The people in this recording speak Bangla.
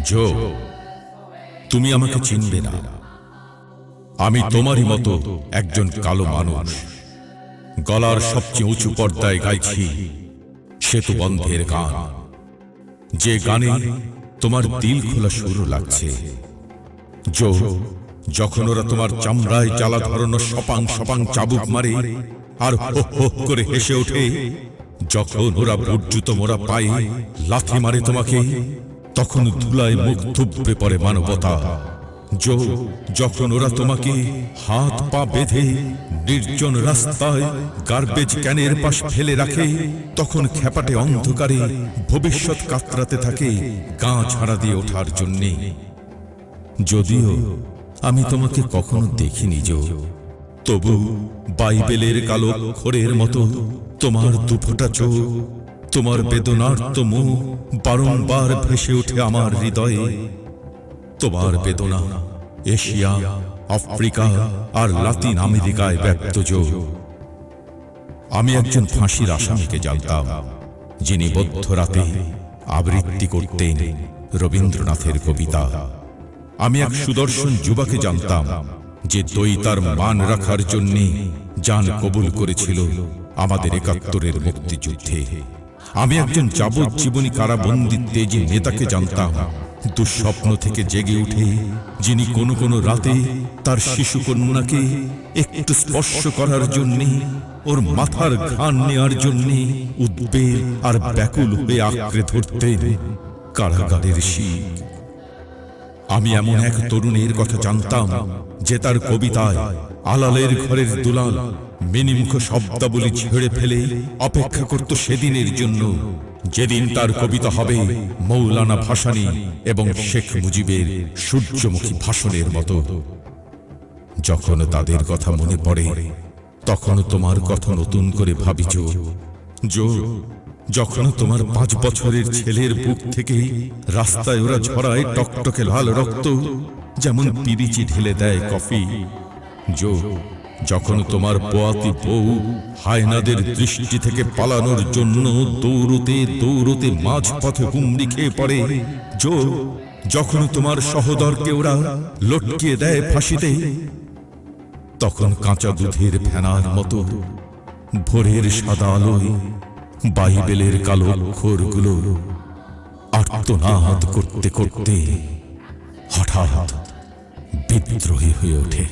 জো তুমি আমাকে চিনবে না। আমি তোমারই মতো একজন কালো মানুষ। গলার সবচেয়ে উঁচু পর্দায় গাইছি সেতু বন্ধের গান। যে গানে তোমার দিল খোলা সুর লাগছে। জো যখন ওরা তোমার চামড়ায় জ্বালা ধরানো সপাং সপাং চাবুক মারে আর হো হো করে হেসে ওঠে। যখন ওরা বুটজুত মোরা পায়ে লাথি মারে তোমাকে তখন ধুলায় মুখ থুবড়ে পড়ে মানবতা। জো যখন ওরা তোমাকে হাত পা বেঁধে নির্জন রাস্তায় গার্বেজ ক্যানের পাশ ফেলে রাখে, তখন খেপাটে অন্ধকারে ভবিষ্যৎ কাতরাতে থাকে গা ছাড়া দিয়ে ওঠার জন্যে। যদিও আমি তোমাকে কখনো দেখিনি জো তবু বাইবেলের কালো অক্ষরের মতো তোমার দুফোটা চোখ তোমার বেদনার্ত মুখ বারংবার ভেসে ওঠে আমার হৃদয়ে। তোমার বেদনা, এশিয়া, আফ্রিকা আর লাতিন আমেরিকায় ব্যক্ত যোগ আমি একজন ফাঁসির আসামিকে জানতাম, যিনি বদ্ধ রাতে আবৃত্তি করতেন রবীন্দ্রনাথের কবিতা। আমি এক সুদর্শন যুবাকে জানতাম, যে দইতার মান রাখার জন্যে যান কবুল করেছিল আমাদের একাত্তরের মুক্তিযুদ্ধে। আমি একজন যাবজ্জীবনী কারাবন্দী তেজি নেতাকে জানতাম। দুঃস্বপ্ন থেকে জেগে উঠে যিনি কোনো কোনো রাতে তার শিশু কন্যাকে একটু স্পর্শ করার জন্যে, ওর মাথার ঘান নেওয়ার জন্যে উদ্বেগ আর ব্যাকুল হয়ে আঁকড়ে ধরতেন কারাগারের শিখ। আমি এমন এক তরুণের কথা জানতাম যে তার কবিতায় আলালের ঘরের দুলাল মিনিমুখ শব্দাবলী ছেড়ে ফেলে অপেক্ষা করত সেদিনের জন্য। যেদিন তার কবিতা হবে মৌলানা ভাসানী এবং শেখ মুজিবের সূর্যমুখী ভাষণের মতো। যখন তাদের কথা মনে পড়ে তখন তোমার কথা নতুন করে ভাবিছ জো। যখন তোমার পাঁচ বছরের ছেলের বুক থেকে রাস্তায় ওরা ছড়ায় টকটকে লাল রক্ত যেমন পিরিচি ঢেলে দেয় কফি। জো যখন তোমার পোয়াতি বউ হায়নাদের দৃষ্টি থেকে পালানোর জন্য দৌড়তে দৌড়তে মাঝ পথে হুমড়ি খেয়ে পড়ে, জো, যখন তোমার সহদরকে ওরা লটকিয়ে দেয় ফাঁসিতে, তখন কাঁচা দুধের ফেনার মতো ভোরের সাদা আলোয় বাইবেলের কালো অক্ষরগুলো আর্তনাদ করতে করতে হঠাৎ বিদ্রোহী হয়ে ওঠে।